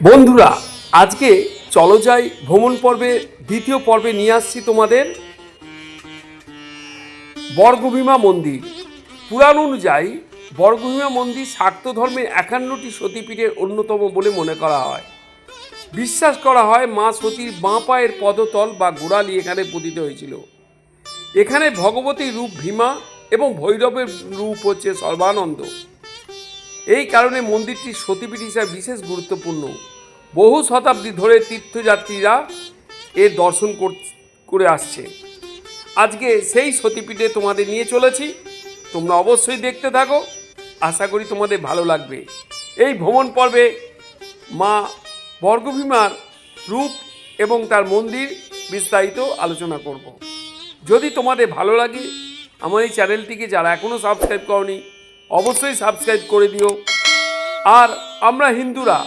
বন্ধুরা, আজকে চলো যাই ভ্রমণ পর্বে, দ্বিতীয় পর্বে নিয়ে আসছি তোমাদের বর্গভীমা মন্দির। পুরাণ অনুযায়ী, বর্গভীমা মন্দির শাক্ত ধর্মের একান্নটি সতীপীঠের অন্যতম বলে মনে করা হয়। বিশ্বাস করা হয় মা সতীর বাঁ পায়ের পদতল বা গোড়ালি এখানে পতিত হয়েছিল। এখানে ভগবতীর রূপ ভীমা এবং ভৈরবের রূপ হচ্ছে সর্বানন্দ। এই কারণে মন্দিরটি সতীপীঠ হিসাবে বিশেষ গুরুত্বপূর্ণ। বহু শতাব্দী ধরে তীর্থযাত্রীরা এর দর্শন করে আসছে। আজকে সেই সতীপীঠে তোমাদের নিয়ে চলেছি। তোমরা অবশ্যই দেখতে থাকো। আশা করি তোমাদের ভালো লাগবে। এই ভ্রমণ পর্বে মা বর্গভীমার রূপ এবং তার মন্দির বিস্তারিত আলোচনা করব। যদি তোমাদের ভালো লাগে, আমার এই চ্যানেলটিকে যারা এখনও সাবস্ক্রাইব করনি, অবশ্যই সাবস্ক্রাইব করে দিও। আর আমরা হিন্দুরা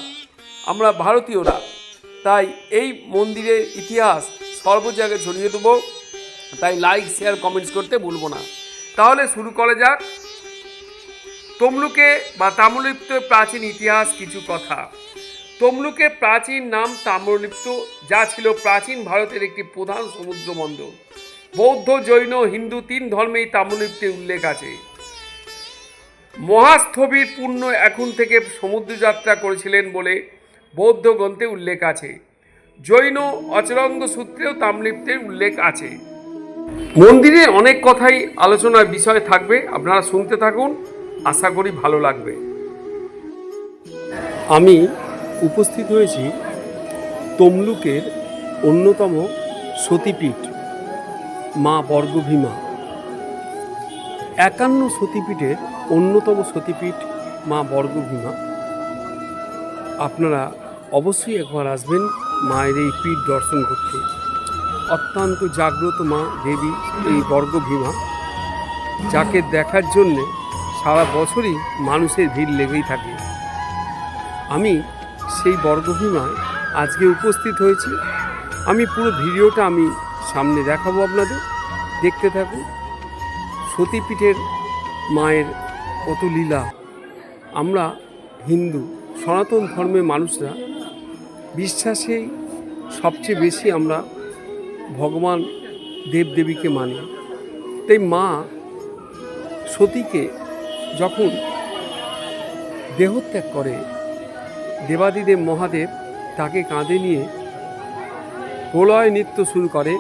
আমরা ভারতীয়রা। তাই এই মন্দিরের ইতিহাস সর্ব জায়গায় ছড়িয়ে দেবো। তাই লাইক শেয়ার কমেন্টস করতে ভুলবো না। তাহলে শুরু করা যাক। তমলুকে বা তাম্রলিপ্ত প্রাচীন ইতিহাস কিছু কথা। তমলুকের প্রাচীন নাম তাম্রলিপ্ত, যা ছিল প্রাচীন ভারতের একটি প্রধান সমুদ্র বন্দর বৌদ্ধ, জৈন, হিন্দু তিন ধর্মেই তাম্রলিপ্তের উল্লেখ আছে। মহাস্থবির পূর্ণ এখন থেকে সমুদ্রযাত্রা করেছিলেন বলে বৌদ্ধ গ্রন্থে উল্লেখ আছে। জৈন, অচরঙ্গ সূত্রেও তাম্রলিপ্তের উল্লেখ আছে। মন্দিরে অনেক কথাই আলোচনার বিষয় থাকবে, আপনারা শুনতে থাকুন, আশা করি ভালো লাগবে। আমি উপস্থিত হয়েছি তমলুকের অন্যতম সতীপীঠ, মা বর্গভীমা। একান্ন সতীপীঠের অন্যতম সতীপীঠ মা বর্গভীমা। আপনারা অবশ্যই একবার আসবেন মায়ের এই পীঠ দর্শন করতে। অত্যন্ত জাগ্রত মা দেবী এই বর্গভীমা, যাকে দেখার জন্যে সারা বছরই মানুষের ভিড় লেগেই থাকে। আমি সেই বর্গভীমায় আজকে উপস্থিত হয়েছি। আমি পুরো ভিডিওটা আমি সামনে দেখাবো আপনাদের। দেখতে থাকুন। সতীপীঠের মায়ের কত লীলা। আমরা হিন্দু, সনাতন ধর্মের মানুষরা বিশ্বাসেই সবচেয়ে বেশি আমরা ভগবান দেবদেবীকে মানি। তাই মা সতীকে যখন দেহত্যাগ করে, দেবাদিদেব মহাদেব তাকে কাঁধে নিয়ে প্রলয় নৃত্য শুরু করে,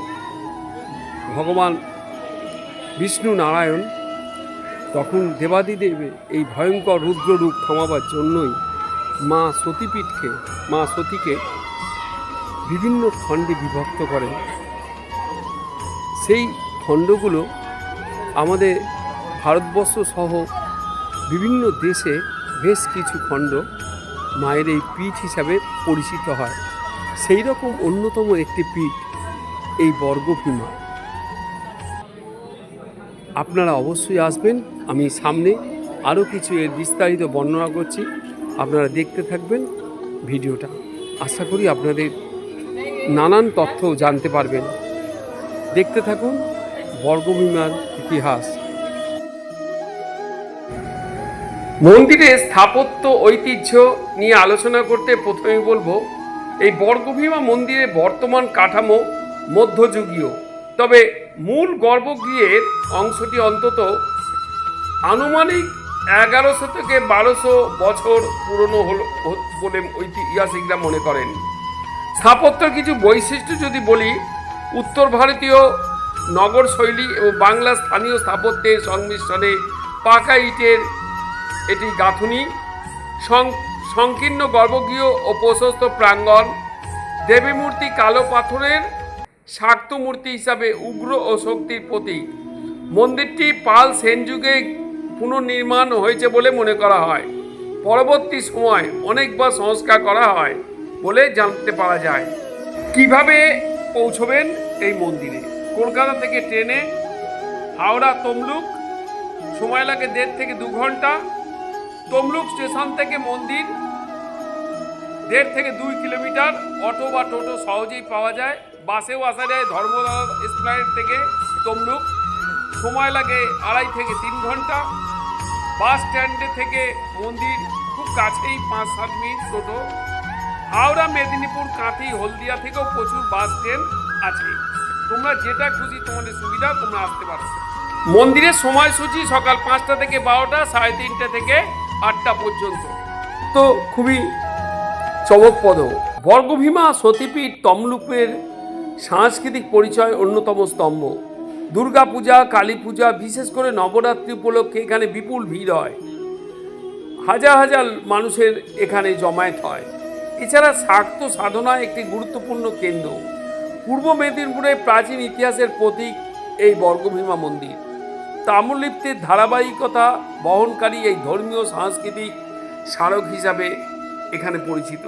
ভগবান বিষ্ণু নারায়ণ, তখন দেবাদিদেব এই ভয়ঙ্কর রুদ্ররূপ থামাবার জন্যই মা সতীপীঠকে, মা সতীকে বিভিন্ন খণ্ডে বিভক্ত করেন। সেই খণ্ডগুলো আমাদের ভারতবর্ষ সহ বিভিন্ন দেশে বেশ কিছু খণ্ড মায়ের এই পীঠ হিসাবে পরিচিত হয়। সেই রকম অন্যতম একটি পীঠ এই বর্গভীমা। আপনারা অবশ্যই আসবেন, আমি সামনে আরও কিছু এর বিস্তারিত বর্ণনা করছি। আপনারা দেখতে থাকবেন ভিডিওটা। আশা করি আপনাদের নানান তথ্য জানতে পারবেন। দেখতে থাকুন বর্গভীমার ইতিহাস। মন্দিরের স্থাপত্য, ঐতিহ্য নিয়ে আলোচনা করতে প্রথমে বলব, এই বর্গভীমা মন্দিরের বর্তমান কাঠামো মধ্যযুগীয়। তবে মূল গর্ভগৃহের অংশটি অন্তত আনুমানিক এগারোশো থেকে বারোশো বছর পুরনো হলো বলে ঐতিহাসিকরা মনে করেন। স্থাপত্যের কিছু বৈশিষ্ট্য যদি বলি, উত্তর ভারতীয় নগর শৈলী এবং বাংলা স্থানীয় স্থাপত্যের সংমিশ্রণে পাকা ইটের এটি গাঁথুনি সংকীর্ণ গর্ভগৃহ ও প্রশস্ত প্রাঙ্গণ, দেবী মূর্তি কালো পাথরের শাক্ত মূর্তি হিসাবে উগ্র ও শক্তির প্রতীক। মন্দিরটি পাল সেন যুগে পুনর্নির্মাণ হয়েছে বলে মনে করা হয়। পরবর্তী সময় অনেকবার সংস্কার করা হয় বলে জানতে পারা যায়। কীভাবে পৌঁছবেন এই মন্দিরে? কলকাতা থেকে ট্রেনে, হাওড়া, তমলুক, সময় লাগে দেড় থেকে দু ঘণ্টা। তমলুক স্টেশন থেকে মন্দির দেড় থেকে দুই কিলোমিটার। অটো বা টোটো সহজেই পাওয়া যায়। বাসেও আসা যায় ধর্মতলা এসপ্লানেড থেকে তমলুক। সময় লাগে আড়াই থেকে তিন ঘণ্টা। বাস স্ট্যান্ডে থেকে মন্দির, খুব কাছেই পাঁচ সাত মিনিট টোটো। হাওড়া, মেদিনীপুর, কাঁথি, হলদিয়া থেকেও প্রচুর বাস ট্রেন আছে। তোমরা যেটা খুশি তোমাদের সুবিধা, তোমরা আসতে পারো। মন্দিরের সময়সূচি সকাল পাঁচটা থেকে বারোটা, সাড়ে তিনটে থেকে আটটা পর্যন্ত। তো খুবই চমকপদ বর্গভীমা, সতীপীঠ, তমলুকের সাংস্কৃতিক পরিচয় অন্যতম স্তম্ভ। দুর্গাপূজা কালী পূজা বিশেষ করে নবরাত্রি উপলক্ষে এখানে বিপুল ভিড় হয়। হাজার হাজার মানুষের এখানে জমায়েত হয়। এছাড়া শাক্ত সাধনা একটি গুরুত্বপূর্ণ কেন্দ্র। পূর্ব মেদিনীপুরে প্রাচীন ইতিহাসের প্রতীক এই বর্গভীমা মন্দির। তাম্রলিপ্তের ধারাবাহিকতা বহনকারী এই ধর্মীয় সাংস্কৃতিক স্মারক হিসাবে এখানে পরিচিত।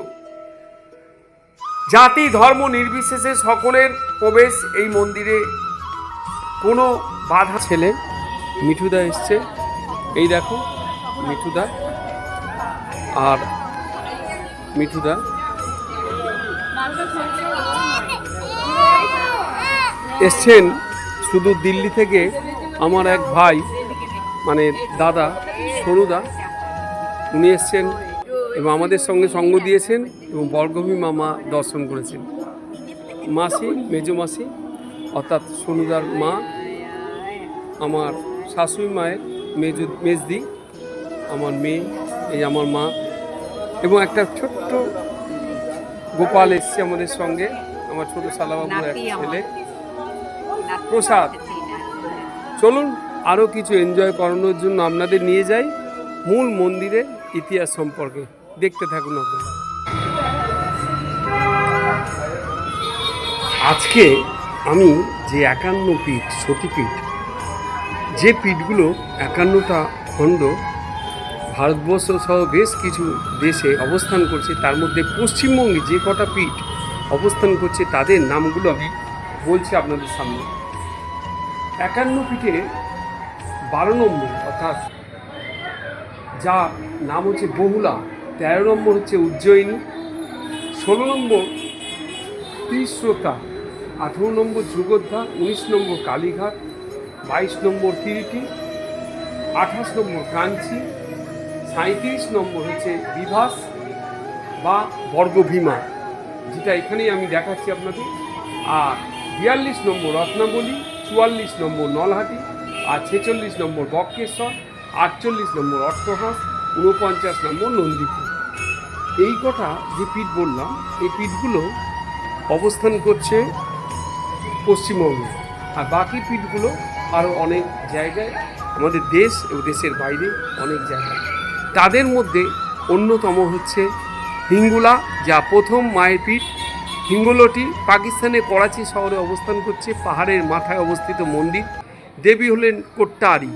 জাতি, ধর্ম নির্বিশেষে সকলের প্রবেশ এই মন্দিরে কোনো বাধা ছেলে মিঠুদা এসছে। এই দেখো, মিঠুদা আর মিঠুদা। এসছেন শুধু দিল্লি থেকে আমার এক ভাই মানে দাদা সরুদা উনি এসছেন এবং আমাদের সঙ্গে সঙ্গ দিয়েছেন এবং বর্গভী মামা দর্শন করেছেন। মাসি, মেজো মাসি, অর্থাৎ সনুদার মা আমার শাশুড়ি মায়ের মেজু মেজদি আমার মেয়ে এই আমার মা এবং একটা ছোট্ট গোপাল এসছে আমাদের সঙ্গে আমার ছোট শালাবাবু এক ছেলে। প্রসাদ। চলুন আরও কিছু এনজয় করানোর জন্য আপনাদের নিয়ে যাই মূল মন্দিরের ইতিহাস সম্পর্কে। দেখতে থাকুন আপনারা। আজকে আমি যে একান্ন পীঠ সতীপীঠ যে পিঠগুলো একান্নটা খণ্ড ভারতবর্ষ সহ বেশ কিছু দেশে অবস্থান করছে, তার মধ্যে পশ্চিমবঙ্গে যে কটা পীঠ অবস্থান করছে, তাদের নামগুলো আমি বলছি আপনাদের সামনে। একান্ন পীঠে বারো নম্বর, অর্থাৎ যা নাম হচ্ছে বহুলা, তেরো নম্বর হচ্ছে উজ্জয়িনী, ষোলো নম্বর ত্রিশ্রোতা আঠেরো নম্বর যুগোদ্ধা উনিশ নম্বর কালীঘাট বাইশ নম্বর তিরিটি, আঠাশ নম্বর কাঞ্চি সাঁত্রিশ নম্বর হচ্ছে বিভাস বা বর্গভীমা, যেটা এখানেই আমি দেখাচ্ছি আপনাদের। আর বিয়াল্লিশ নম্বর রত্নাবলী, চুয়াল্লিশ নম্বর নলহাটি, আর ছেচল্লিশ নম্বর বক্রেশ্বর, আটচল্লিশ নম্বর অট্টহাস ঊনপঞ্চাশ নম্বর নন্দীপুর। এই কটা যে পিঠ বললাম, এই পিঠগুলো অবস্থান করছে পশ্চিমবঙ্গে। আর বাকি পীঠগুলো আরও অনেক জায়গায়, আমাদের দেশ এবং দেশের বাইরে অনেক জায়গায়। তাদের মধ্যে অন্যতম হচ্ছে হিঙ্গুলা, যা প্রথম মায়ের পীঠ হিঙ্গুলোটি পাকিস্তানের করাচি শহরে অবস্থান করছে, পাহাড়ের মাথায় অবস্থিত মন্দির। দেবী হলেন কোট্টারি।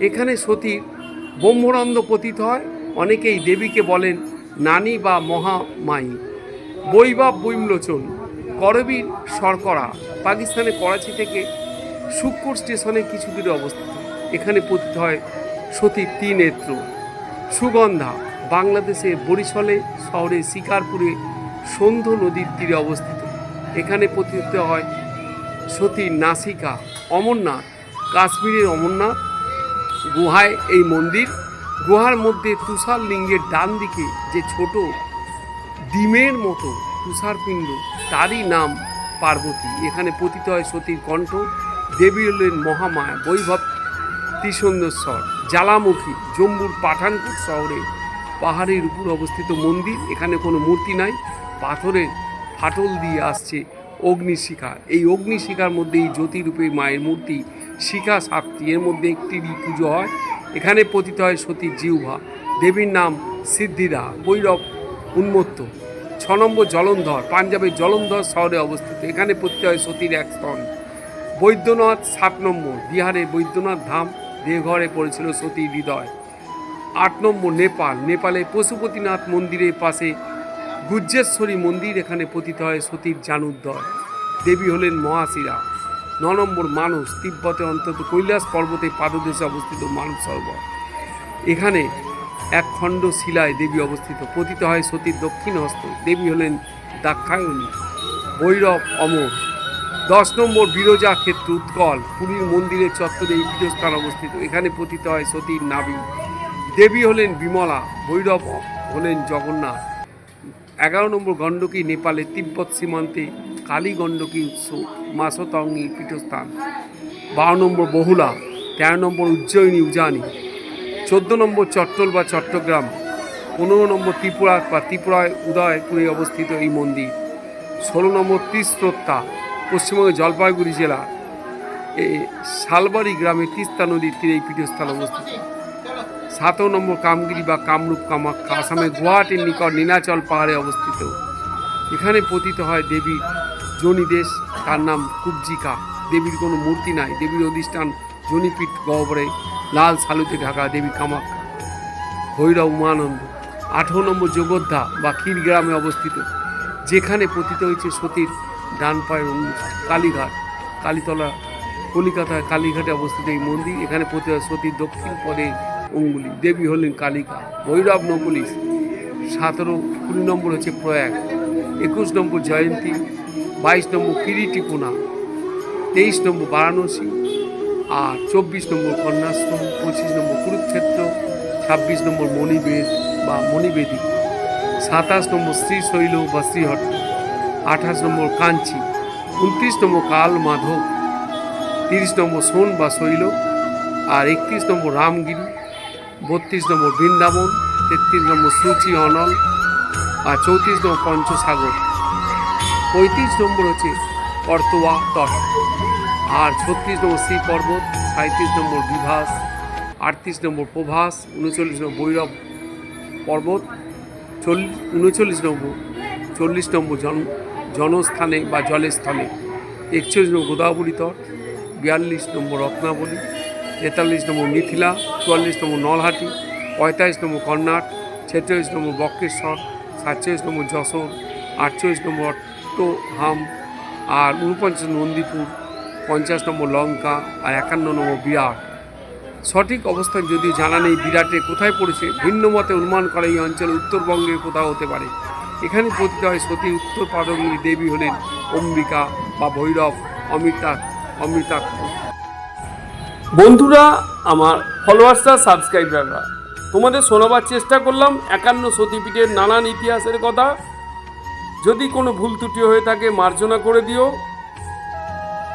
এখানে সতীর ব্রহ্মরন্ধ্র পতিত হয়। অনেকেই দেবীকে বলেন নানি বা মহামায়ী। বৈবাব বৈমলোচন করবীর শর্করা। পাকিস্তানের করাচি থেকে শুক্কুর স্টেশনে কিছু দূরে অবস্থিত। এখানে পতিত হয় সতীর ত্রিনেত্র। সুগন্ধা বাংলাদেশে বরিশালে শহরে শিকারপুরে সন্ধ্য নদীর তীরে অবস্থিত। এখানে পতিত হয় সতী নাসিকা অমরনাথ। কাশ্মীরের অমরনাথ গুহায় এই মন্দির। গুহার মধ্যে তুষার লিঙ্গের ডান দিকে যে ছোট ডিমের মতো তুষারপিণ্ড, তারই নাম পার্বতী। এখানে পতিত হয় সতীর কণ্ঠ। দেবী হলেন মহামায়া, বৈভব ত্রিসুন্দরস্বর জ্বালামুখী জম্মুর পাঠানকোট শহরে পাহাড়ের উপর অবস্থিত মন্দির, এখানে কোনো মূর্তি নাই, পাথরের ফাটল দিয়ে আসছে অগ্নিশিখা। এই অগ্নিশিখার মধ্যে এই জ্যোতিরূপে মায়ের মূর্তি শিখা সাতটি, এর মধ্যে একটিরই পুজো হয়, এখানে পতিত হয় সতী জিহ্বা, দেবীর নাম সিদ্ধিদা বৈরব উন্মত্ত, ছ নম্বর জলন্ধর, পাঞ্জাবের জলন্ধর শহরে অবস্থিত, এখানে পতিত হয় সতীর এক স্তন। বৈদ্যনাথ সাত নম্বর, বিহারে বৈদ্যনাথ ধাম দেহঘরে পড়েছিল সতী হৃদয়। আট নম্বর, নেপাল, নেপালে পশুপতিনাথ মন্দিরের পাশে গুজ্জেশ্বরী মন্দির এখানে পতিত হয় সতীর জানুদ্দর দেবী হলেন মহাশিরা। ন নম্বর মানুষ তিব্বতে অন্তত কৈলাস পর্বতে পাদদেশে অবস্থিত মানব সরোবর। এখানে এক খণ্ড শিলায় দেবী অবস্থিত, পতিত হয় সতীর দক্ষিণ হস্ত দেবী হলেন দাক্ষায়ণী, ভৈরব অমর। দশ নম্বর বিরজা ক্ষেত্র উৎকল। পুরীর মন্দিরের চত্বরে এই পীঠস্থান অবস্থিত। এখানে পতিত হয় সতীর নাবি দেবী হলেন বিমলা, ভৈরব হলেন জগন্নাথ। এগারো নম্বর গণ্ডকী নেপালে তিব্বত সীমান্তে কালী গণ্ডকী উৎস মাসতঙ্গি পীঠস্থান। বারো নম্বর বহুলা, তেরো নম্বর উজ্জয়িনী উজানি। চোদ্দ নম্বর চট্টল বা চট্টগ্রাম। পনেরো নম্বর ত্রিপুরা বা ত্রিপুরায় উদয়পুরে অবস্থিত এই মন্দির। ষোলো নম্বর তিস্রোত্তা। পশ্চিমবঙ্গের জলপাইগুড়ি জেলা এই শালবাড়ি গ্রামে তিস্তা নদীর তীরে এই পীঠস্থান অবস্থিত। সাতও নম্বর কামগিরি বা কামরূপ কামাখ্যা আসামের গুয়াহাটির নিকট নীলাচল পাহাড়ে অবস্থিত। এখানে পতিত হয় দেবীর জনিদেশ তার নাম কুবজিকা। দেবীর কোনো মূর্তি নাই। দেবীর অধিষ্ঠান জনিপীঠ গহ্বরে লাল সালুতে ঢাকা দেবী কামাখ্যা ভৈরব উমানন্দ। আঠেরো নম্বর যোগোদ্ধা বা ক্ষীরগ্রামে অবস্থিত। যেখানে পতিত হয়েছে সতীর ডান অঙ্গুল কালীঘাট, কালীতলা কলিকাতায় কালীঘাটে অবস্থিত এই মন্দির। এখানে হয় সতীর দক্ষিণ পদে অঙ্গুলি। দেবী হলেন কালিকা ভৈরব নকুলিশ সতেরো কুড়ি নম্বর হচ্ছে প্রয়াগ। একুশ নম্বর জয়ন্তী। বাইশ নম্বর কিরিটিপোনা তেইশ নম্বর বারাণসী। আর চব্বিশ নম্বর কন্যাশ্রম। পঁচিশ নম্বর কুরুক্ষেত্র। ছাব্বিশ নম্বর মণিবেদ বা মণিবেদী। সাতাশ নম্বর শ্রীশৈল বা শ্রীহট্ট। আঠাশ নম্বর কাঞ্চি, উনত্রিশ নম্বর কাল মাধব, তিরিশ নম্বর সোন বা শৈল, আর একত্রিশ নম্বর রামগিরি, বত্রিশ নম্বর বৃন্দাবন, তেত্রিশ নম্বর সুচি অনল, আর চৌত্রিশ নম্বর পঞ্চসাগর। পঁয়ত্রিশ নম্বর হচ্ছে কর্তোয়া তট, আর ছত্রিশ নম্বর শ্রী পর্বত সাঁত্রিশ নম্বর বিভাস, আটত্রিশ নম্বর প্রভাস, উনচল্লিশ নম্বর ভৈরব পর্বত চল্লিশ উনচল্লিশ নম্বর, চল্লিশ নম্বর জন জনস্থানে বা জলের স্থলে। একচল্লিশ নম্বর গোদাবরী তট, বিয়াল্লিশ নম্বর রত্নাবলী, তেতাল্লিশ নম্বর মিথিলা, চুয়াল্লিশ নম্বর নলহাটি, পঁয়তাল্লিশ নম্বর কর্ণাট ছেচল্লিশ নম্বর বক্রেশ্বর, সাতচল্লিশ নম্বর যশোর, আটচল্লিশ নম্বর অট্টহাম আর উনপঞ্চাশ নন্দীপুর, পঞ্চাশ নম্বর লঙ্কা আর একান্ন নম্বর বিরাট। সঠিক অবস্থান যদি জানা নেই, বিরাটে কোথায় পড়েছে ভিন্ন মতে অনুমান করে এই অঞ্চল উত্তরবঙ্গে কোথাও হতে পারে। এখানে পতিত হয় সতী উত্তর পাদঙ্গী দেবী হলেন অম্বিকা বা ভৈরব, অমিতা, অমৃতা। বন্ধুরা, আমার ফলোয়ার্সরা সাবস্ক্রাইবাররা তোমাদের শোনাবার চেষ্টা করলাম একান্ন সতীপীঠের নানান ইতিহাসের কথা। যদি কোনো ভুল ত্রুটি হয়ে থাকে, মার্জনা করে দিও।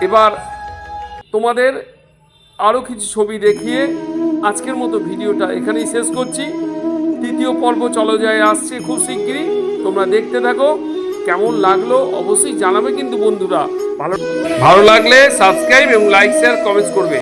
এবার তোমাদের আরও কিছু ছবি দেখিয়ে আজকের মতো ভিডিওটা এখানেই শেষ করছি। তৃতীয় পর্ব চলো যায় আসছে খুব শিগগিরই। তোমরা দেখতে থাকো, কেমন লাগল অবশ্যই জানাবে কিন্তু বন্ধুরা। ভালো ভালো লাগলে সাবস্ক্রাইব এবং লাইক শেয়ার কমেন্টস করবে।